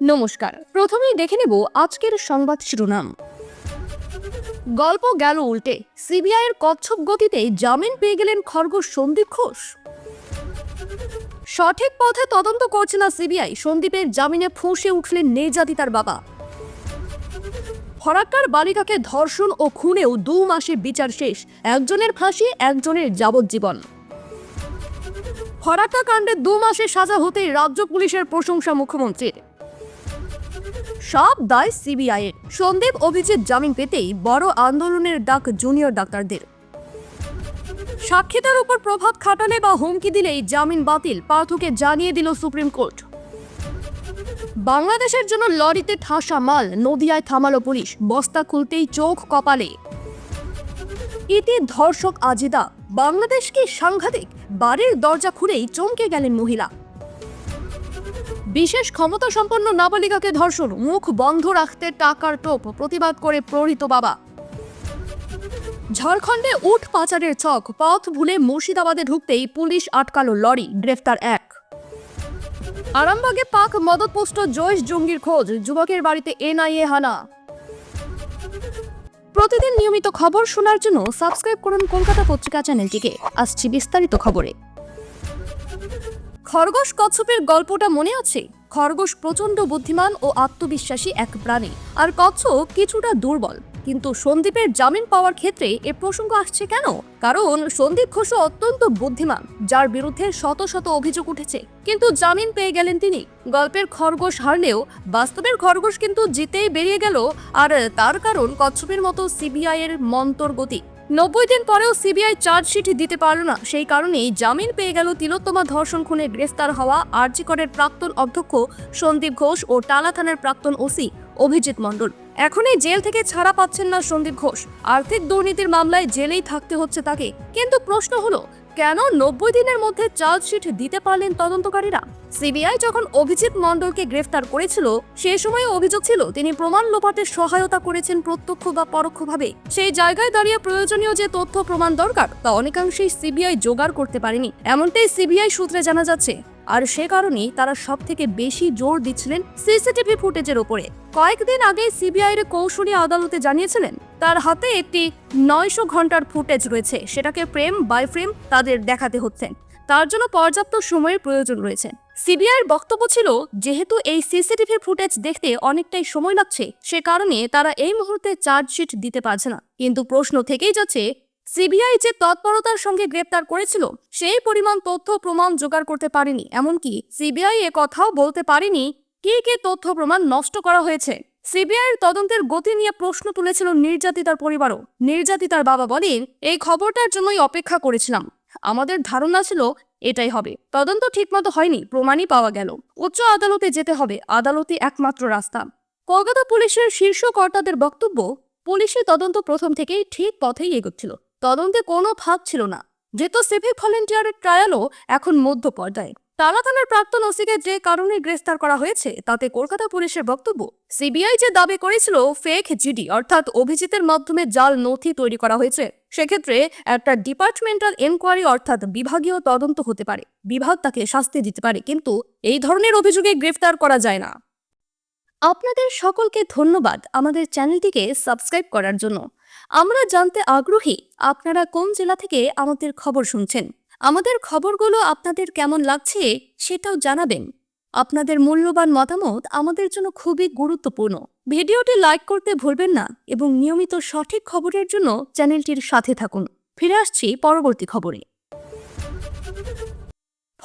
নমস্কার। প্রথমেই দেখে নেব আজকের সংবাদ শিরোনাম। গল্প গেল উল্টে। সিবিআইয়ের কচ্ছপ গতিতে জামিন পেয়ে গেলেন খরগোশ সন্দীপ ঘোষ। সঠিক পথে তদন্ত করছে না সিবিআই। সন্দীপের জামিনে ফুঁসে উঠলেন নির্যাতিতার বাবা। ফরাক্কার বালিকাকে ধর্ষণ ও খুনেও দু মাসে বিচার শেষ। একজনের ফাঁসি, একজনের যাবজ্জীবন। ফরাক্কা কাণ্ডে দু মাসে সাজা হতেই রাজ্য পুলিশের প্রশংসা মুখ্যমন্ত্রীর। সব দায় সিবিআই এর। সন্দীপ, অভিজিৎ, জামিন পেতেই বড় আন্দোলনের ডাক জুনিয়র ডাক্তারদের। সাক্ষীদের উপর প্রভাব খাটালে বা হুমকি দিলেই জামিন বাতিল, পার্থকে জানিয়ে দিল সুপ্রিম কোর্ট। বাংলাদেশের জন্য লরিতে ঠাসা মাল, নদিয়ায় থামালো পুলিশ, বস্তা খুলতেই চোখ কপালে। ইতি ধর্ষক আজিদা, বাংলাদেশ কি সাংঘাতিক? বাড়ির দরজা খুলেই চমকে গেলেন মহিলা। বিশেষ ক্ষমতা সম্পন্ন নাবালিকাকে ধর্ষণ, মুখ বন্ধ রাখতে টাকার টোপ, প্রতিবাদ করে প্রহৃত বাবা। ঝাড়খণ্ডে উট পাচারের ছক পথ ভুলে মুর্শিদাবাদে ঢুকতেই পুলিশ আটকালো লরি, গ্রেফতার এক। আরামবাগে পাক মদতপুষ্ট জয়েশ জঙ্গির খোঁজ, যুবকের বাড়িতে এনআইএ হানা। প্রতিদিন নিয়মিত খবর শোনার জন্য সাবস্ক্রাইব করুন কলকাতা পত্রিকা চ্যানেলটিকে। আসছি বিস্তারিত খবরে। খরগোশ কচ্ছপের গল্পটা মনে আছে? খরগোশ প্রচণ্ড বুদ্ধিমান ও আত্মবিশ্বাসী এক প্রাণী। আর কচ্ছপ কিছুটা দুর্বল। কিন্তু সন্দীপের জামিন পাওয়ার ক্ষেত্রে এ প্রসঙ্গ আসছে কেন? কারণ সন্দীপ ঘোষ অত্যন্ত বুদ্ধিমান, যার বিরুদ্ধে শত শত অভিযোগ উঠেছে। কিন্তু জামিন পেয়ে গেলেন তিনি। গল্পের খরগোশ হারলেও, বাস্তবের খরগোশ কিন্তু জিতেই বেরিয়ে গেল। আর তার কারণ কচ্ছপের মতো সিবিআই এর মন্তর গতি। নব্বই দিন পরেও সিবিআই চার্জশিট দিতে পারল না। সেই কারণেই জামিন পেয়ে গেল তিলোত্তমা ধর্ষণ খুনে গ্রেফতার হওয়া আরজিকরের প্রাক্তন অধ্যক্ষ সন্দীপ ঘোষ ও টালা থানার প্রাক্তন ওসি অভিজিৎ মণ্ডল। এখনই জেল থেকে ছাড়া পাচ্ছেন না সন্দীপ ঘোষ। আর্থিক দুর্নীতির মামলায় জেলেই থাকতে হচ্ছে তাকে। কিন্তু প্রশ্ন হলো কেন নব্বই দিনের মধ্যে চার্জশিট দিতে পারলেন তদন্তকারীরা? সিবিআই যখন অভিজিৎ মণ্ডলকে গ্রেফতার করেছিল, সে সময় অভিযোগ ছিল, তিনি প্রমাণ লোপাতে সহায়তা করেছেন প্রত্যক্ষ বা পরোক্ষভাবে। সেই জায়গায় দাঁড়িয়ে প্রয়োজনীয় যে তথ্য, প্রমাণ দরকার, তা অনেকাংশেই সিবিআই জোগাড় করতে পারেনি। এমনটাই সিবিআই সূত্রে জানা যাচ্ছে। আর সে কারণেই তারা সব থেকে বেশি জোর দিচ্ছিলেন সিসিটিভি ফুটেজের ওপরে। কয়েকদিন আগে সিবিআই এর কৌশলী আদালতে জানিয়েছিলেন, তার হাতে একটি নয়শো ঘণ্টার ফুটেজ রয়েছে, সেটাকে প্রেম বাই ফ্রেম তাদের দেখাতে হচ্ছে। তার জন্য পর্যাপ্ত সময়ের প্রয়োজন রয়েছে। সিবিআইয়ের বক্তব্য ছিল, যেহেতু এই সিসিটিভি ফুটেজ দেখতে অনেকটাই সময় লাগছে, সে কারণে তারা এই মুহূর্তে চার্জশিট দিতে পারছে না। কিন্তু প্রশ্ন থেকেই যাচ্ছে সিবিআই যে তৎপরতার সঙ্গে গ্রেপ্তার করেছিল, সেই পরিমাণ তথ্য প্রমাণ জোগাড় করতে পারেনি। এমনকি সিবিআই এ কথাও বলতে পারেনি কি কি তথ্য প্রমাণ নষ্ট করা হয়েছে। সিবিআইয়ের তদন্তের গতি নিয়ে প্রশ্ন তুলেছিল নির্যাতিতার পরিবারও। নির্যাতিতার বাবা বলেন, এই খবরটার জন্যই অপেক্ষা করেছিলাম। আমাদের ধারণা ছিল এটাই হবে। তদন্ত ঠিকমতো হয়নি, প্রমাণই পাওয়া গেল। উচ্চ আদালতে যেতে হবে, আদালতই একমাত্র রাস্তা। কলকাতা পুলিশের শীর্ষ কর্তাদের বক্তব্য পুলিশের তদন্ত প্রথম থেকেই ঠিক পথেই এগোচ্ছিল। তদন্তে কোনো ফাঁক ছিল না। যেহেতু সিভিক ভলেন্টিয়ারের ট্রায়ালও এখন মধ্য পর্যায়ে টালা থানার প্রাক্তন ওসিকে যে কারণে গ্রেফতার করা হয়েছে, তাতে কলকাতা পুলিশের বক্তব্য, সিবিআই যে দাবি করেছিল ফেক জিডি অর্থাৎ অভিজিতের মাধ্যমে জাল নথি তৈরি করা হয়েছে, সেক্ষেত্রে একটা ডিপার্টমেন্টাল এনকোয়ারি অর্থাৎ বিভাগীয় তদন্ত হতে পারে। বিভাগ তাকে শাস্তি দিতে পারে, কিন্তু এই ধরনের অভিযোগে গ্রেফতার করা যায় না। আপনাদের সকলকে ধন্যবাদ আমাদের চ্যানেলটিকে সাবস্ক্রাইব করার জন্য। আমরা জানতে আগ্রহী, আপনারা কোন জেলা থেকে আমাদের খবর শুনছেন? আমাদের খবরগুলো আপনাদের কেমন লাগছে সেটাও জানাবেন। আপনাদের মূল্যবান মতামত আমাদের জন্য খুবই গুরুত্বপূর্ণ। ভিডিওটি লাইক করতে ভুলবেন না এবং নিয়মিত সঠিক খবরের জন্য চ্যানেলটির সাথে থাকুন। ফিরে আসছি পরবর্তী খবরে।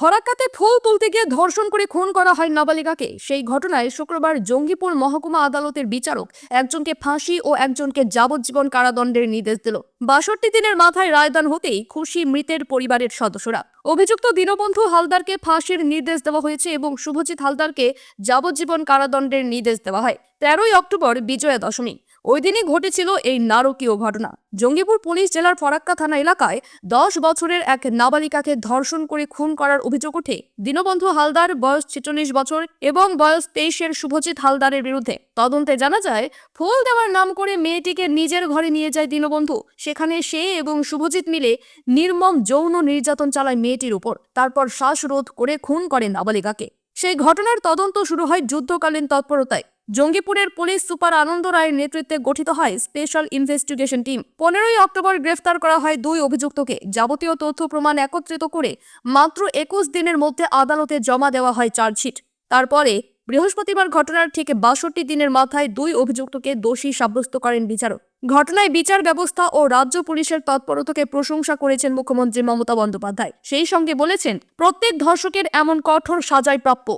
ফরাক্কাতে ফুল তুলতে গিয়ে ধর্ষণ করে খুন করা হয় নাবালিকাকে। সেই ঘটনায় শুক্রবার জঙ্গিপুর মহকুমা আদালতের বিচারক একজনকে ফাঁসি ও একজনকে যাবজ্জীবন কারাদণ্ডের নির্দেশ দিল। বাষট্টি দিনের মাথায় রায়দান হতেই খুশি মৃতের পরিবারের সদস্যরা। অভিযুক্ত দীনবন্ধু হালদারকে ফাঁসির নির্দেশ দেওয়া হয়েছে এবং শুভজিৎ হালদারকে যাবজ্জীবন কারাদণ্ডের নির্দেশ দেওয়া হয়। তেরোই অক্টোবর বিজয়া দশমী। ওই দিনই ঘটেছিল এই নারকীয় ঘটনা। জঙ্গিপুর পুলিশ জেলার ফরাক্কা থানা এলাকায় দশ বছরের এক নাবালিকাকে ধর্ষণ করে খুন করার অভিযোগ ওঠে। দীনবন্ধু হালদার বয়স ছেচল্লিশ বছর এবং বয়স তেইশের শুভজিৎ হালদারের বিরুদ্ধে। তদন্তে জানা যায়, ফুল দেওয়ার নাম করে মেয়েটিকে নিজের ঘরে নিয়ে যায় দীনবন্ধু। সেখানে সে এবং শুভজিৎ মিলে নির্মম যৌন নির্যাতন চালায় মেয়েটির উপর। তারপর শ্বাসরোধ করে খুন করে নাবালিকাকে। সেই ঘটনার তদন্ত শুরু হয় যুদ্ধকালীন তৎপরতায়। জঙ্গিপুরের পুলিশ সুপার আনন্দ রায়ের নেতৃত্বে গঠিত হয় স্পেশাল ইনভেস্টিগেশন টিম। পনেরোই অক্টোবর গ্রেফতার করা হয় দুই অভিযুক্তকে। যাবতীয় তথ্য প্রমাণ একত্রিত করে মাত্র একুশ দিনের মধ্যে আদালতে জমা দেওয়া হয় চার্জশিট। তারপরে বৃহস্পতিবার ঘটনার ঠিক বাষট্টি দিনের মাথায় দুই অভিযুক্তকে দোষী সাব্যস্ত করেন বিচারক। ঘটনায় বিচার ব্যবস্থা ও রাজ্য পুলিশের তৎপরতাকে প্রশংসা করেছেন মুখ্যমন্ত্রী মমতা বন্দ্যোপাধ্যায়। সেই সঙ্গে বলেছেন, প্রত্যেক ধর্ষকের এমন কঠোর সাজাই প্রাপ্য।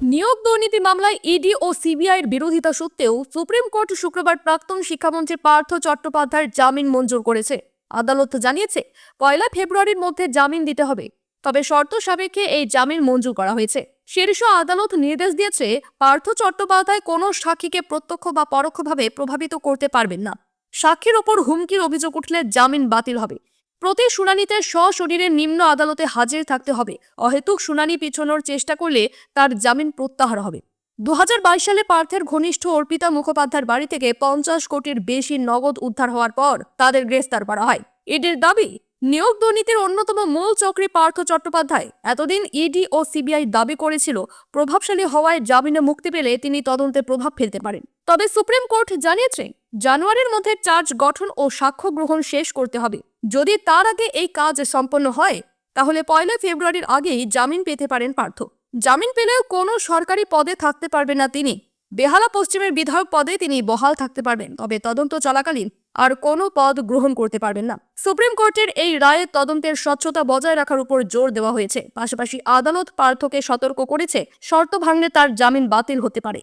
নিয়োগ দুর্নীতি মামলায় ইডি ও সিবিআইয়ের বিরোধিতা সত্ত্বেও সুপ্রিম কোর্ট শুক্রবার প্রাক্তন শিক্ষামন্ত্রী পার্থ চট্টোপাধ্যায়ের জামিন মঞ্জুর করেছে। আদালত জানিয়েছে, পয়লা ফেব্রুয়ারির মধ্যে জামিন দিতে হবে। তবে শর্ত সাপেক্ষে এই জামিন মঞ্জুর করা হয়েছে। শীর্ষ আদালত নির্দেশ দিয়েছে, পার্থ চট্টোপাধ্যায় কোনো সাক্ষীকে প্রত্যক্ষ বা পরোক্ষভাবে প্রভাবিত করতে পারবেন না। সাক্ষীর ওপর হুমকির অভিযোগ উঠলে জামিন বাতিল হবে। প্রতি শুনানিতে সশরীরে নিম্ন আদালতে হাজির থাকতে হবে। অহেতুক শুনানি পিছনোর চেষ্টা করলে তার জামিন প্রত্যাহার হবে। দুহাজার বাইশ সালে পার্থের ঘনিষ্ঠ অর্পিতা মুখোপাধ্যায়ের বাড়ি থেকে পঞ্চাশ কোটির বেশি নগদ উদ্ধার হওয়ার পর তাদের গ্রেফতার করা হয়। ইডির দাবি, নিয়োগ দুর্নীতির অন্যতম মূল চক্রী পার্থ চট্টোপাধ্যায় এতদিন ইডি ও সিবিআই দাবি করেছিল, প্রভাবশালী হওয়ায় জামিনে মুক্তি পেলে তিনি তদন্তে প্রভাব ফেলতে পারেন। তবে সুপ্রিম কোর্ট জানিয়েছে, জানুয়ারির মধ্যে চার্জ গঠন ও সাক্ষ্য গ্রহণ শেষ করতে হবে। যদি তার আগে এই কাজ সম্পন্ন হয়, তাহলে পয়লা ফেব্রুয়ারির আগেই জামিন পেতে পারেন পার্থ। জামিন পেলেও কোনো সরকারি পদে থাকতে পারবেন না তিনি। বেহালা পশ্চিমের বিধায়ক পদে তিনি বহাল থাকতে পারবেন, তবে তদন্ত চলাকালীন আর কোনো পদ গ্রহণ করতে পারবেন না। সুপ্রিম কোর্টের এই রায়ে তদন্তের স্বচ্ছতা বজায় রাখার উপর জোর দেওয়া হয়েছে। পাশাপাশি আদালত পার্থকে সতর্ক করেছে, শর্ত ভাঙলে তার জামিন বাতিল হতে পারে।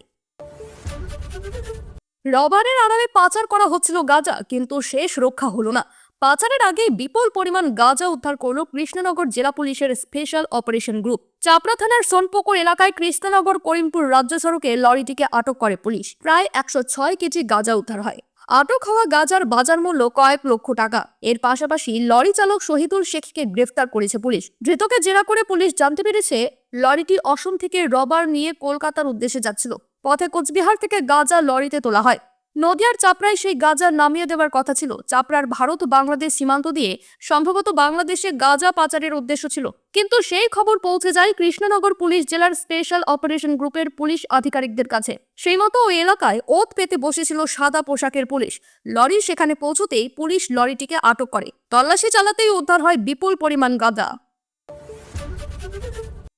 রবারের আড়ালে পাচার করা হচ্ছিল গাজা, কিন্তু শেষ রক্ষা হলো না। পাচারের আগে বিপুল পরিমাণ গাঁজা উদ্ধার করল কৃষ্ণনগর জেলা পুলিশের স্পেশাল অপারেশন গ্রুপ। চাপড়া থানার সোনপুকুর এলাকায় কৃষ্ণনগর করিমপুর রাজ্য সড়কে লরিটিকে আটক করে পুলিশ। প্রায় একশো ছয় কেজি গাঁজা উদ্ধার হয়। আটক হওয়া গাজার বাজার মূল্য কয়েক লক্ষ টাকা। এর পাশাপাশি লরি চালক শহীদুল শেখকে গ্রেফতার করেছে পুলিশ। ধৃতকে জেরা করে পুলিশ জানতে পেরেছে, লরিটি অসম থেকে রবার নিয়ে কলকাতার উদ্দেশ্যে যাচ্ছিল। পথে কোচবিহার থেকে গাজা লরিতে তোলা হয়। নদিয়ার চাপড়ায় সেই গাজা নামিয়ে দেওয়ার কথা ছিল। চাপড়ার ভারত বাংলাদেশ সীমান্ত দিয়ে সম্ভবত বাংলাদেশে গাজা পাচারের উদ্দেশ্য ছিল। কিন্তু সেই খবর পৌঁছে যায় কৃষ্ণনগর পুলিশ জেলার স্পেশাল অপারেশন গ্রুপের পুলিশ আধিকারিকদের কাছে। সেই মতো ওই এলাকায় ওত পেতে বসেছিল সাদা পোশাকের পুলিশ। লরি সেখানে পৌঁছতেই পুলিশ লরিটিকে আটক করে। তল্লাশি চালাতেই উদ্ধার হয় বিপুল পরিমাণ গাঁজা।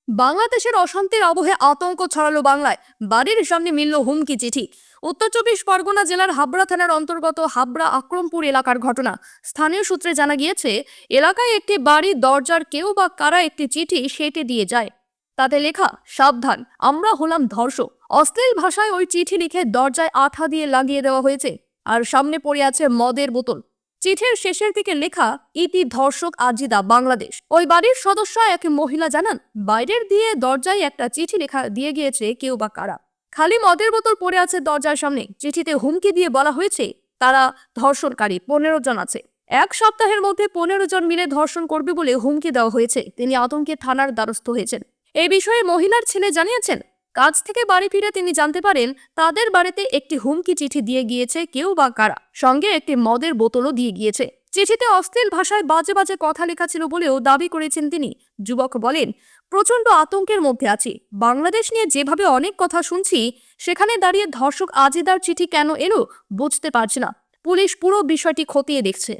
বাংলাদেশের অশান্তির আবহে আতঙ্ক ছড়ালো বাংলায়। বাড়ির সামনে মিলল হুমকি চিঠি। উত্তর চব্বিশ পরগনা জেলার হাবড়া থানার অন্তর্গত হাবড়া আক্রমপুর এলাকার ঘটনা। স্থানীয় সূত্রে জানা গিয়েছে, এলাকায় একটি বাড়ির দরজার কেউ বা কারা একটি চিঠি সেটে দিয়ে যায়। তাতে লেখা, সাবধান, আমরা হলাম ধর্ষক। অশ্লীল ভাষায় ওই চিঠি লিখে দরজায় আঠা দিয়ে লাগিয়ে দেওয়া হয়েছে। আর সামনে পড়ে আছে মদের বোতল। চিঠির শেষের দিকে লেখা, ইতি ধর্ষক আজিদা, বাংলাদেশ। ওই বাড়ির সদস্য এক মহিলা জানান, বাইরের দিয়ে দরজায় একটা চিঠি লেখা, দিয়ে গিয়েছে কেউ বা কারা। খালি মদের বোতল পড়ে আছে দরজার সামনে। চিঠিতে হুমকি দিয়ে বলা হয়েছে, তারা ধর্ষণকারী, পনেরো জন আছে। এক সপ্তাহের মধ্যে পনেরো জন মিলে ধর্ষণ করবে বলে হুমকি দেওয়া হয়েছে। তিনি আতঙ্কে থানার দ্বারস্থ হয়েছেন। এই বিষয়ে মহিলার ছেলে জানিয়েছেন কাজ থেকে বাড়ি ফিরে তিনি জানতে পারেন, তাদের বাড়িতে একটি হুমকি চিঠি দিয়ে গিয়েছে কেউ বা কারা। সঙ্গে একটি মদের বোতলও দিয়ে গিয়েছে। চিঠিতে অশ্লীল ভাষায় বাজে বাজে কথা লেখা ছিল বলেও দাবি করেছেন তিনি। যুবক বলেন প্রচণ্ড আতঙ্কের মধ্যে আছি। বাংলাদেশ নিয়ে যেভাবে অনেক কথা শুনছি, সেখানে দাঁড়িয়ে ধর্ষক আজিদার চিঠি কেন এলো বুঝতে পারছি না। পুলিশ পুরো বিষয়টি খতিয়ে দেখছে।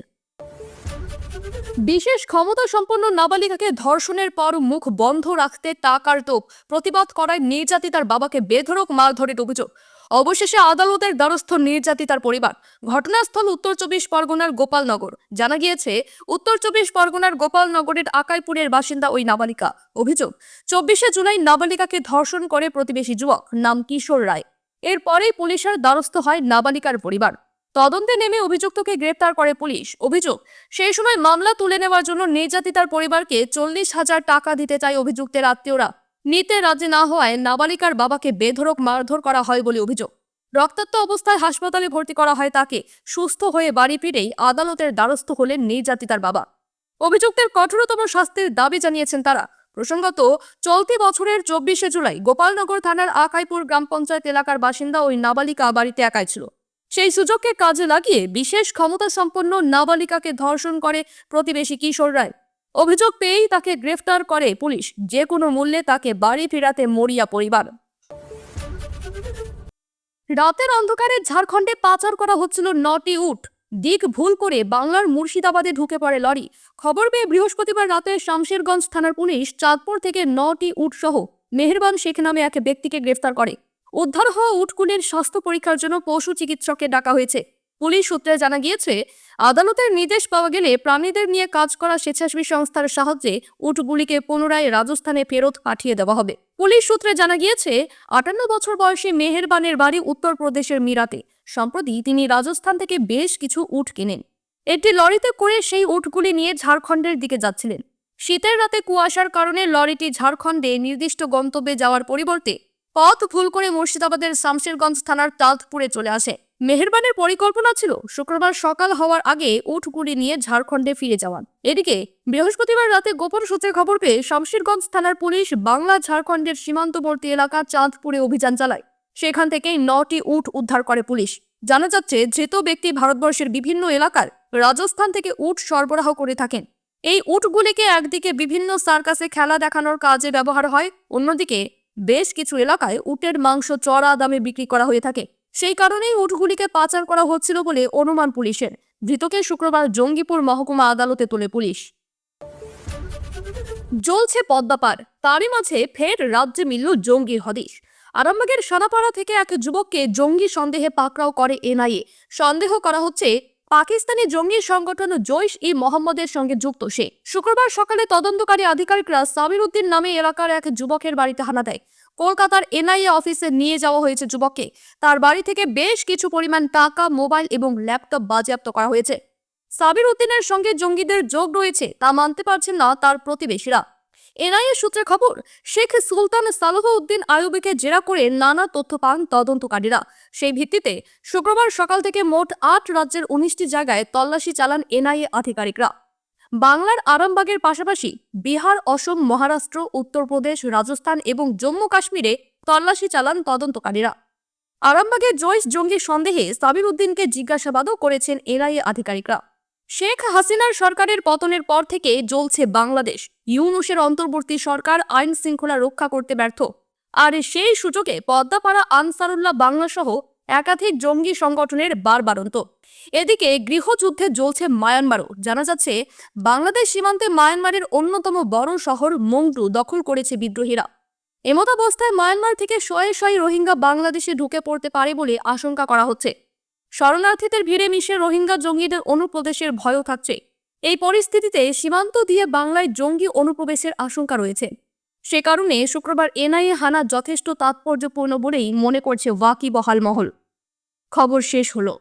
বিশেষ ক্ষমতা সম্পন্ন নাবালিকাকে ধর্ষণের পর মুখ বন্ধ রাখতে টাকার তোপ, প্রতিবাদ করায় নির্যাতিতার বাবাকে বেধরক মারধরের অভিযোগ। অবশেষে আদালতের দ্বারস্থ নির্যাতিতার পরিবার। ঘটনাস্থল উত্তর চব্বিশ পরগনার গোপালনগর। জানা গিয়েছে, উত্তর চব্বিশ পরগনার গোপালনগরের আকাইপুরের বাসিন্দা ওই নাবালিকা। অভিযোগ, চব্বিশে জুলাই নাবালিকাকে ধর্ষণ করে প্রতিবেশী যুবক, নাম কিশোর রায়। এরপরেই পুলিশের দ্বারস্থ হয় নাবালিকার পরিবার। তদন্তে নেমে অভিযুক্তকে গ্রেপ্তার করে পুলিশ। অভিযোগ, সেই সময় মামলা তুলে নেওয়ার জন্য নির্যাতিতার পরিবারকে চল্লিশ হাজার টাকা দিতে চায় অভিযুক্তের আত্মীয়রা। নিতে রাজি না হওয়ায় নাবালিকার বাবাকে বেধরক মারধর করা হয় বলে অভিযোগ। রক্তাক্ত অবস্থায় হাসপাতালে ভর্তি করা হয় তাকে। সুস্থ হয়ে বাড়ি ফিরেই আদালতের দ্বারস্থ হলেন নির্যাতিতার বাবা। অভিযুক্তের কঠোরতম শাস্তির দাবি জানিয়েছেন তারা। প্রসঙ্গত, চলতি বছরের চব্বিশে জুলাই গোপালনগর থানার আকাইপুর গ্রাম পঞ্চায়েত এলাকার বাসিন্দা ওই নাবালিকা বাড়িতে একাই ছিল। সেই সুযোগকে কাজে লাগিয়ে বিশেষ ক্ষমতা সম্পন্ন নাবালিকাকে ধর্ষণ করে প্রতিবেশী কিশোর রায়। অভিযোগ পেয়েই তাকে গ্রেফতার করে পুলিশ, যে কোনো মূল্যে তাকে বাড়ি ফেরাতে মরিয়া পরিবার। রাতের অন্ধকারে ঝাড়খণ্ডে পাচার করা হচ্ছিল নটি উট। দিক ভুল করে বাংলার মুর্শিদাবাদে ঢুকে পড়ে লরি। খবর পেয়ে বৃহস্পতিবার রাতে শামশেরগঞ্জ থানার পুলিশ চাঁদপুর থেকে নটি উট সহ মেহেরবান শেখ নামে এক ব্যক্তিকে গ্রেফতার করে। উদ্ধার হওয়া উটগুলির স্বাস্থ্য পরীক্ষার জন্য পশু চিকিৎসককে ডাকা হয়েছে। পুলিশ সূত্রে জানা গিয়েছে, আদালতের নির্দেশ পাওয়া গেলে প্রাণীদের নিয়ে কাজ করা স্বেচ্ছাসেবী সংস্থার সাহায্যে উটগুলিকে পুনরায় রাজস্থানে ফেরত পাঠিয়ে দেওয়া হবে। পুলিশ সূত্রে জানা গিয়েছে, আটান্ন বছর বয়সী মেহেরবানের বাড়ি উত্তরপ্রদেশের মিরাতে। সম্প্রতি তিনি রাজস্থান থেকে বেশ কিছু উট কেনেন। একটি লরিতে করে সেই উটগুলি নিয়ে ঝাড়খণ্ডের দিকে যাচ্ছিলেন। শীতের রাতে কুয়াশার কারণে লরিটি ঝাড়খণ্ডে নির্দিষ্ট গন্তব্যে যাওয়ার পরিবর্তে পথ ভুল করে মুর্শিদাবাদের শামশেরগঞ্জ থানার তালতপুরে চলে আসে। মেহেরবানের পরিকল্পনা ছিল, শুক্রবার সকাল হওয়ার আগে উটগুলি নিয়ে ঝাড়খণ্ডে ফিরে যাওয়ান এদিকে, বৃহস্পতিবার রাতে গোপন সূত্রে খবর পেয়ে শামশেরগঞ্জ থানার পুলিশ বাংলা ঝাড়খণ্ডের সীমান্তবর্তী এলাকা চাঁদপুরে অভিযান চালায়। সেখান থেকেই নটি উট উদ্ধার করে পুলিশ। জানা যাচ্ছে, ধৃত ব্যক্তি ভারতবর্ষের বিভিন্ন এলাকার রাজস্থান থেকে উট সরবরাহ করে থাকেন। এই উটগুলিকে একদিকে বিভিন্ন সার্কাসে খেলা দেখানোর কাজে ব্যবহার হয়, অন্যদিকে বেশ কিছু এলাকায় উটের মাংস, চড়া দামে বিক্রি করা হয়ে থাকে। সেই কারণেই উটগুলিকে পাচার করা হচ্ছিল বলে অনুমান পুলিশের। ধৃতকে শুক্রবার জঙ্গিপুর মহকুমা আদালতে তোলে পুলিশ। জ্বলছে পদ্মাপার তারই মাঝে ফের রাজ্যে মিলল জঙ্গির হদিশ। আরামবাগের সানাপাড়া থেকে এক যুবককে জঙ্গি সন্দেহে পাকড়াও করে এনআইএ। সন্দেহ করা হচ্ছে পাকিস্তানি জঙ্গি সংগঠন জৈশ ই মোহাম্মদের সঙ্গে যুক্ত। সে শুক্রবার সকালে তদন্তকারী আধিকারিকরা সাবির উদ্দিন নামে এলাকার এক যুবকের বাড়িতে হানা দেয়। কলকাতার এনআইএ অফিসে নিয়ে যাওয়া হয়েছে যুবককে। তার বাড়ি থেকে বেশ কিছু পরিমাণ টাকা, মোবাইল এবং ল্যাপটপ বাজেয়াপ্ত করা হয়েছে। সাবির উদ্দিনের সঙ্গে জঙ্গিদের যোগ রয়েছে তা মানতে পারছেন না তার প্রতিবেশীরা। এনআইএ সূত্রে খবর, শেখ সুলতান সালহ উদ্দিন আয়ুবিকে জেরা করে নানা তথ্য পান তদন্তকারীরা। সেই ভিত্তিতে শুক্রবার সকাল থেকে মোট আট রাজ্যের উনিশটি জায়গায় তল্লাশি চালান এনআইএ আধিকারিকরা। বাংলার আরামবাগের পাশাপাশি বিহার, অসম, মহারাষ্ট্র, উত্তরপ্রদেশ, রাজস্থান এবং জম্মু কাশ্মীরে তল্লাশি চালান তদন্তকারীরা। আরামবাগের জৈশ জঙ্গি সন্দেহে সাবির উদ্দিনকে জিজ্ঞাসাবাদও করেছেন এনআইএ আধিকারিকরা। শেখ হাসিনার সরকারের পতনের পর থেকে জ্বলছে বাংলাদেশ। ইউনুসের অন্তর্বর্তী সরকার আইন শৃঙ্খলা রক্ষা করতে ব্যর্থ। আর সেই সুযোগে পদ্মাপাড়া আনসারুল্লাহ বাংলা সহ একাধিক জঙ্গি সংগঠনের বারবারন্ত এদিকে গৃহযুদ্ধে জ্বলছে মায়ানমারও। জানা যাচ্ছে, বাংলাদেশ সীমান্তে মায়ানমারের অন্যতম বড় শহর মংডু দখল করেছে বিদ্রোহীরা। এমতাবস্থায় মায়ানমার থেকে শয়ে শয়ে রোহিঙ্গা বাংলাদেশে ঢুকে পড়তে পারে বলে আশঙ্কা করা হচ্ছে। শরণার্থীদের ভিড়ে মিশে রোহিঙ্গা জঙ্গিদের অনুপ্রবেশের ভয়ও থাকছে। এই পরিস্থিতিতে সীমান্ত দিয়ে বাংলায় জঙ্গি অনুপ্রবেশের আশঙ্কা রয়েছে। সে কারণে শুক্রবার এনআইএ হানা যথেষ্ট তাৎপর্যপূর্ণ বলেই মনে করছে ওয়াকি বহাল মহল। খবর শেষ হলো।